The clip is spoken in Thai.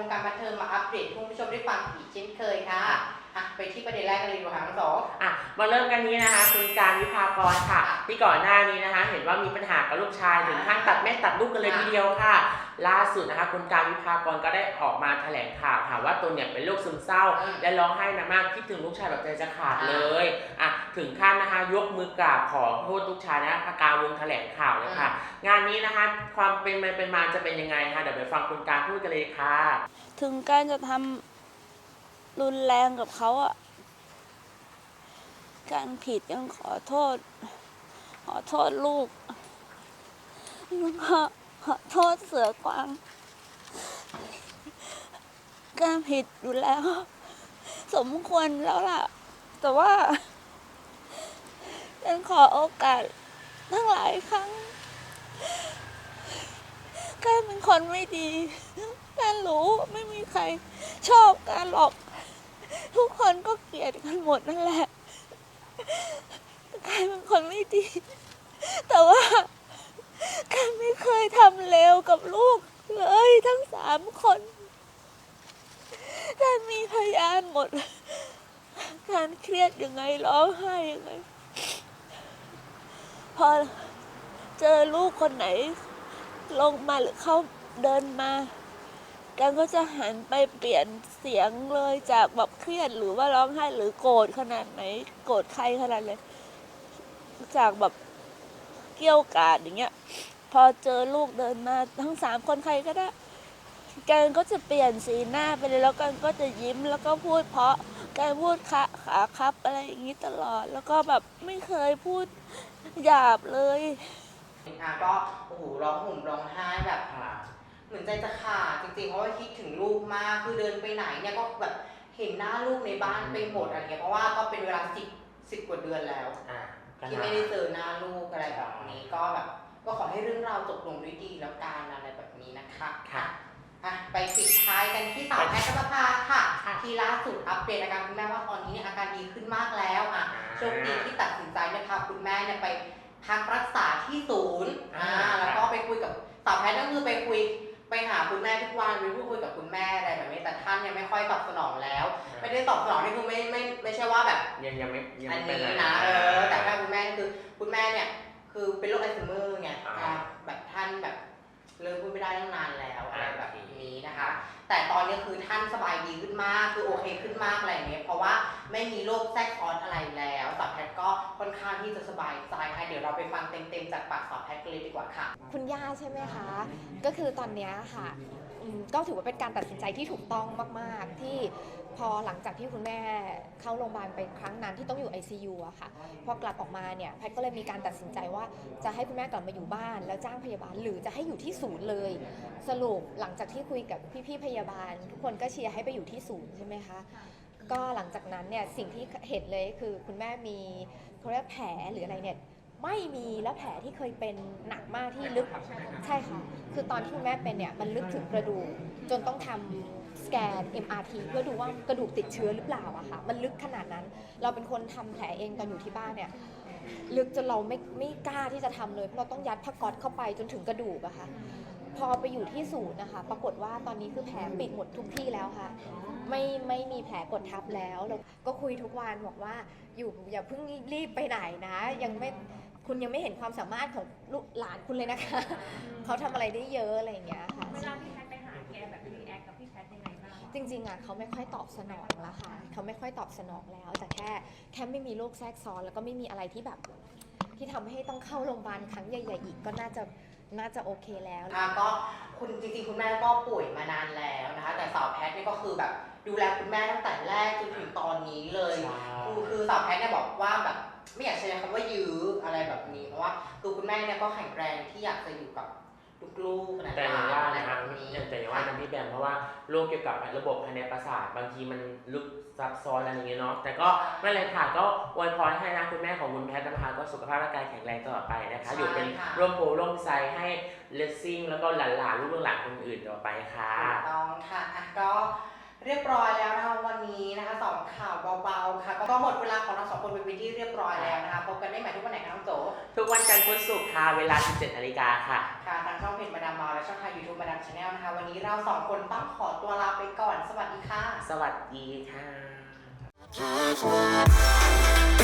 วงการบันเทิงมาอัปเดตคุณผู้ชมได้ฟังผีเช่นเคยค่ะไปที่ประเด็นแรกกันเลยดูกาค่ะน้งสอง อะมาเริ่มกันนี้นะคะ คุณการวิภากรค่ะ ที่ก่อนหน้านี้นะคะ เห็นว่ามีปัญหากับลูกชายถึงขั้นตัดแม่ตัดลูกกันเลยทีเดียวค่ะ ล่าสุดนะคะคุณการวิภากรก็ได้ออกมาแถลงข่าวค่ะว่าตนเนี่ยเป็นโรคซึมเศร้า และร้องไห้นะมากคิดถึงลูกชายแบบใจจะขาดเลยอะ ถึงขั้นนะคะยกมือกราบขอโทษลูกชายนะอาการวงแถลงข่าวเลยค่ะ งานนี้นะคะ ความเป็นมาเป็นมาจะเป็นยังไงคะเดี๋ยวไปฟังคุณการพูดกันเลยค่ะ ถึงการจะทำรุนแรงกับเขาอะการผิดยังขอโทษ ขอโทษลูกแล้วก็ขอโทษเสือกวาง การผิดอยู่แล้ว สมควรแล้วล่ะ แต่ว่า ยังขอโอกาสทั้งหลายครั้งการเป็นคนไม่ดีการรู้ไม่มีใครชอบการหรอก ทุกคนก็เกลียดกันหมดนั่นแหละการเป็นคนไม่ดี แต่ว่าการไม่เคยทำเลวกับลูกเลยทั้งสามคนการมีพยานหมดการเครียดยังไงร้องไห้ยังไง พอเจอลูกคนไหน ลงมาหรือเขาเดินมา กันก็จะหันไปเปลี่ยนเสียงเลยจากแบบเครียดหรือว่าร้องไห้หรือโกรธขนาดไหน โกรธใครขนาดไหนจากแบบเกี้ยวกาดอย่างเงี้ย พอเจอลูกเดินมาทั้งสามคนใครก็ได้กันก็จะเปลี่ยนสีหน้าไปเลยแล้วกันก็จะยิ้มแล้วก็พูดเพราะ การพูดคะขาครับอะไรอย่างนี้ตลอด แล้วก็แบบไม่เคยพูดหยาบเลยอะก็โอ้โหร้องห่มร้องไห้แบบค่ะเหมือนใจจะขาดจริงๆเพราะว่าคิดถึงลูกมากคือเดินไปไหนเนี่ยก็แบบเห็นหน้าลูกในบ้านไปหมดอะไรเงี้ยเพราะว่าก็เป็นเวลาสิบสิบกว่าเดือนแล้วอะก็ที่น่าไม่ได้เจอหน้าลูกอะไรแบบนี้ก็แบบก็ขอให้เรื่องราวจบลงด้วยดีแล้วกันอะไรแบบนี้นะคะค่ะ อะไปปิดท้ายกันที่สาวแพทย์กภาค่ะค่ะ ที่ล่าสุดอัปเดตอาการคุณแม่ว่าตอนนี้เนี่ยอาการดีขึ้นมากแล้วอะอ่าโชคดีที่ตัดสินใจเนี่ยพาคุณแม่เนี่ยไปพักรักษาที่ศูนย์อ่าอ่าแล้วก็ไปคุยกับสาวแพทย์ก็คือไปคุยไปหาคุณแม่ทุกวันไปพูดคุยกับคุณแม่อะไรแบบนี้แต่ท่านเนี่ยไม่ค่อยตอบสนองแล้ว ไม่ได้ตอบสนองนี่คือไม่ไม่ไม่ใช่ว่าแบบยังยังไม่ยังอันไม่เป็นี้ไรนะเออแต่แม่คุณแม่คือคุณแม่เนี่ยคือเป็นโรคอัลไซเมอร์ไงอ่าอ่าแบบท่านแบบ เริ่มพูดไม่ได้ตั้งนานแล้วอะไรอ่าแบบนี้นะคะ แต่ตอนนี้คือท่านสบายดีขึ้นมากคือโอเคขึ้นมากอะไรอย่างเงี้ยเพราะว่าไม่มีโรคแทรกซ้อนอะไรแล้วสาวแพทย์ก็ค่อนข้างที่จะสบายใจค่ะเดี๋ยวเราไปฟังเต็มๆจากปากสาวแพทย์กันเลยดีกว่าค่ะ คุณย่าใช่ไหมคะ ก็คือตอนเนี้ยค่ะ อืมก็ถือว่าเป็นการตัดสินใจที่ถูกต้องมาก ๆ ที่พอหลังจากที่คุณแม่เข้าโรงพยาบาลไปครั้งนั้นที่ต้องอยู่ ICU อะค่ะ พอกลับออกมาเนี่ยแพทย์ก็เลยมีการตัดสินใจว่าจะให้คุณแม่กลับมาอยู่บ้าน แล้วจ้างพยาบาลหรือจะให้อยู่ที่ศูนย์เลย สรุปหลังจากที่คุยกับพี่ๆพยาบาล ทุกคนก็เชียร์ให้ไปอยู่ที่ศูนย์ใช่ไหมคะ ก็หลังจากนั้นเนี่ยสิ่งที่เห็นเลยคือคุณแม่มีเขาเรียกแผลหรืออะไรเนี่ย ไม่มีแล้วแผลที่เคยเป็นหนักมากที่ลึกใช่ค่ะคือตอนที่คุณแม่เป็นเนี่ยมันลึกถึงกระดูกจนต้องทำสแกน MRT เพื่อดูว่ากระดูกติดเชื้อหรือเปล่าอะค่ะ มันลึกขนาดนั้น เราเป็นคนทำแผลเองตอนอยู่ที่บ้านเนี่ย ลึกจนเราไม่ไม่กล้าที่จะทำเลยเพราะเราต้องยัดผ้าก๊อซเข้าไปจนถึงกระดูกอะค่ะ พอไปอยู่ที่ศูนย์นะคะ ปรากฏว่าตอนนี้คือแผลปิดหมดทุกที่แล้วค่ะ ไม่ไม่มีแผลกดทับแล้วแล้วก็คุยทุกวันบอกว่าอยู่อย่าเพิ่งรีบไปไหนนะ ยังไม่ คุณยังไม่เห็นความสามารถของลูกหลานคุณเลยนะคะ เขาทำอะไรได้เยอะอะไรอย่างเงี้ยค่ะ เวลาพี่แพทย์ไปหาแกแบบรีแอคกับพี่แพทย์ยังไงบ้างจริงๆอะเขาไม่ค่อยตอบสนองแล้วค่ะเขาไม่ค่อยตอบสนองแล้ว แต่แค่แค่ไม่มีโรคแทรกซ้อน แล้วก็ไม่มีอะไรที่แบบ ที่ทำให้ต้องเข้าโรงพยาบาลครั้งใหญ่ๆอีกก็น่าจะน่าจะโอเคแล้ว อะก็คุณจริงๆคุณแม่ก็ป่วยมานานแล้วนะคะ แต่สาวแพทย์นี่ก็คือแบบดูแลคุณแม่ตั้งแต่แรกจนถึงตอนนี้เลย ใช่ คือคือสาวแพทย์เนี่ยบอกว่าแบบ ไม่อยากใช้คำว่ายื้ออะไรแบบนี้เพราะว่าคือคุณแม่เนี่ยก็แข็งแรงที่อยากจะอยู่กับลูกๆนะแต่อย่างว่าอะไรนะแบคะบนี้แต่อย่างว่านะพี่แบมเพราะว่าโรคเกี่ยวกับระบบภายในประสาทบางทีมันลึกซับซ้อนอะไรอย่างเงี้ยเนาะแต่ก็ไม่เป็นไรค่ะก็อวยพรให้นะคุณแม่ของคุณแพทย์นะคะก็สุขภาพร่างกายแข็งแรงตลอดไปนะคะ อยู่เป็นร่มโพร่มไทรให้เลสซิ่งแล้วก็หลานๆลูกหลานคนอื่นต่อไปค่ะถูกต้องค่ะอะก็เรียบร้อยแล้วนะคะวันนี้นะคะสองข่าวเบาๆค่ะ ก็หมดเวลาของเราสองคนเป็นที่เรียบร้อยแล้วนะคะพบกันได้ใหม่ทุกวันไหนคะน้องโจทุกวันจันทร์พุธศุกร์ค่ะเวลา 17นาฬิกาค่ะ ค่ะทางช่องเพจมาดามมาและช่องทางยูทูบมาดามชาแนลนะคะ วันนี้เราสองคนต้องขอตัวลาไปก่อน สวัสดีค่ะ สวัสดีค่ะค่ะ Bye.